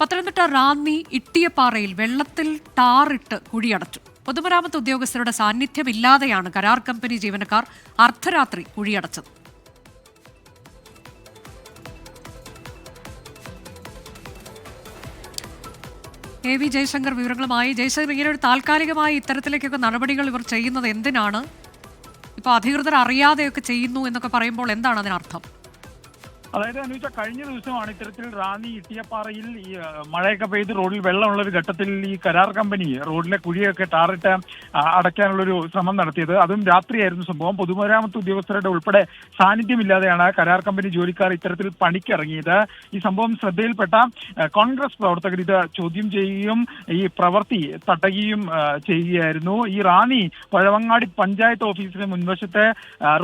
പത്തനംതിട്ട റാന്നി ഇട്ടിയപ്പാറയിൽ വെള്ളത്തിൽ ടാറിട്ട് കുഴിയടച്ചു. പൊതുമരാമത്ത് ഉദ്യോഗസ്ഥരുടെ സാന്നിധ്യമില്ലാതെയാണ് കരാർ കമ്പനി ജീവനക്കാർ അർദ്ധരാത്രി കുഴിയടച്ചത്. എ വി ജയശങ്കർ വിവരങ്ങളുമായി. ജയശങ്കർ ഇങ്ങനെ ഒരു താൽക്കാലികമായി ഇത്തരത്തിലേക്കൊക്കെ നടപടികൾ ഇവർ ചെയ്യുന്നത് എന്തിനാണ്? ഇപ്പോൾ അധികൃതർ അറിയാതെയൊക്കെ ചെയ്യുന്നു എന്നൊക്കെ പറയുമ്പോൾ എന്താണ് അതിനർത്ഥം? അതായത് അനുവിച്ച കഴിഞ്ഞ ദിവസമാണ് ഇത്തരത്തിൽ റാന്നി ഇട്ടിയപ്പാറയിൽ ഈ മഴയൊക്കെ പെയ്ത് റോഡിൽ വെള്ളമുള്ള ഒരു ഘട്ടത്തിൽ ഈ കരാർ കമ്പനി റോഡിലെ കുഴിയൊക്കെ ടാറിട്ട് അടയ്ക്കാനുള്ളൊരു ശ്രമം നടത്തിയത്. അതും രാത്രിയായിരുന്നു സംഭവം. പൊതുമരാമത്ത് ഉദ്യോഗസ്ഥരുടെ ഉൾപ്പെടെ സാന്നിധ്യമില്ലാതെയാണ് കരാർ കമ്പനി ജോലിക്കാർ ഇത്തരത്തിൽ പണിക്കിറങ്ങിയത്. ഈ സംഭവം ശ്രദ്ധയിൽപ്പെട്ട കോൺഗ്രസ് പ്രവർത്തകർ ഇത് ചോദ്യം ചെയ്യുകയും ഈ പ്രവൃത്തി തടയുകയും ചെയ്യുകയായിരുന്നു. ഈ റാന്നി പഴവങ്ങാടി പഞ്ചായത്ത് ഓഫീസിന് മുൻവശത്തെ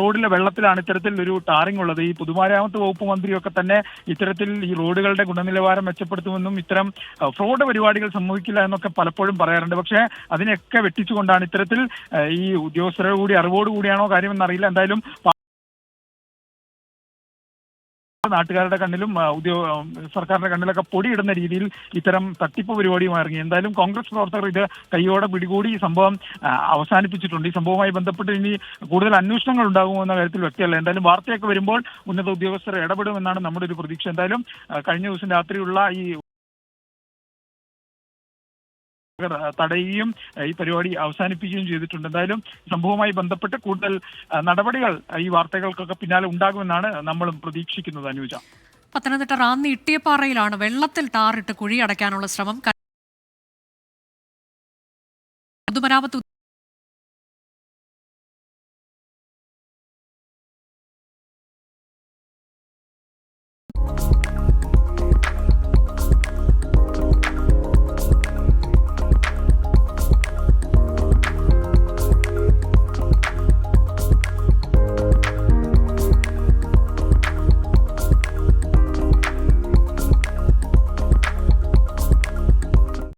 റോഡിലെ വെള്ളത്തിലാണ് ഇത്തരത്തിൽ ഒരു ടാറിംഗ് ഉള്ളത്. ഈ പൊതുമരാമത്ത് വകുപ്പ് മന്ത്രിയൊക്കെ തന്നെ ഇത്തരത്തിൽ ഈ റോഡുകളുടെ ഗുണനിലവാരം മെച്ചപ്പെടുത്തുമെന്നും ഇത്തരം ഫ്രോഡ് പരിപാടികൾ സംഭവിക്കില്ല എന്നൊക്കെ പലപ്പോഴും പറയാറുണ്ട്. പക്ഷേ അതിനെയൊക്കെ വെട്ടിച്ചുകൊണ്ടാണ് ഇത്തരത്തിൽ ഈ ഉദ്യോഗസ്ഥരുടെ കൂടി അറിവോടുകൂടിയാണോ കാര്യമെന്നറിയില്ല. എന്തായാലും നാട്ടുകാരുടെ കണ്ണിലും ഉദ്യോഗ സർക്കാരിന്റെ കണ്ണിലൊക്കെ പൊടിയിടുന്ന രീതിയിൽ ഇത്തരം തട്ടിപ്പ് പരിപാടിയുമായി ഇറങ്ങി. എന്തായാലും കോൺഗ്രസ് പ്രവർത്തകർ ഇത് കൈയോടെ പിടികൂടി ഈ സംഭവം അവസാനിപ്പിച്ചിട്ടുണ്ട്. ഈ സംഭവവുമായി ബന്ധപ്പെട്ട് ഇനി കൂടുതൽ അന്വേഷണങ്ങൾ ഉണ്ടാകുമോ എന്ന കാര്യത്തിൽ വ്യക്തമല്ല. എന്തായാലും വാർത്തയൊക്കെ വരുമ്പോൾ ഉന്നത ഉദ്യോഗസ്ഥർ ഇടപെടുമെന്നാണ് നമ്മുടെ ഒരു പ്രതീക്ഷ. എന്തായാലും കഴിഞ്ഞ ദിവസം രാത്രിയുള്ള ഈ തടയുകയും ഈ പരിപാടി അവസാനിപ്പിക്കുകയും ചെയ്തിട്ടുണ്ട്. എന്തായാലും സംഭവവുമായി ബന്ധപ്പെട്ട് കൂടുതൽ നടപടികൾ ഈ വാർത്തകൾക്കൊക്കെ പിന്നാലെ ഉണ്ടാകുമെന്നാണ് നമ്മളും പ്രതീക്ഷിക്കുന്നത് അനുജ. പത്തനംതിട്ട റാന്നി ഇട്ടിയപ്പാറയിലാണ് വെള്ളത്തിൽ ടാറിട്ട് കുഴി അടയ്ക്കാനുള്ള ശ്രമം. പൊതുമരാമത്ത്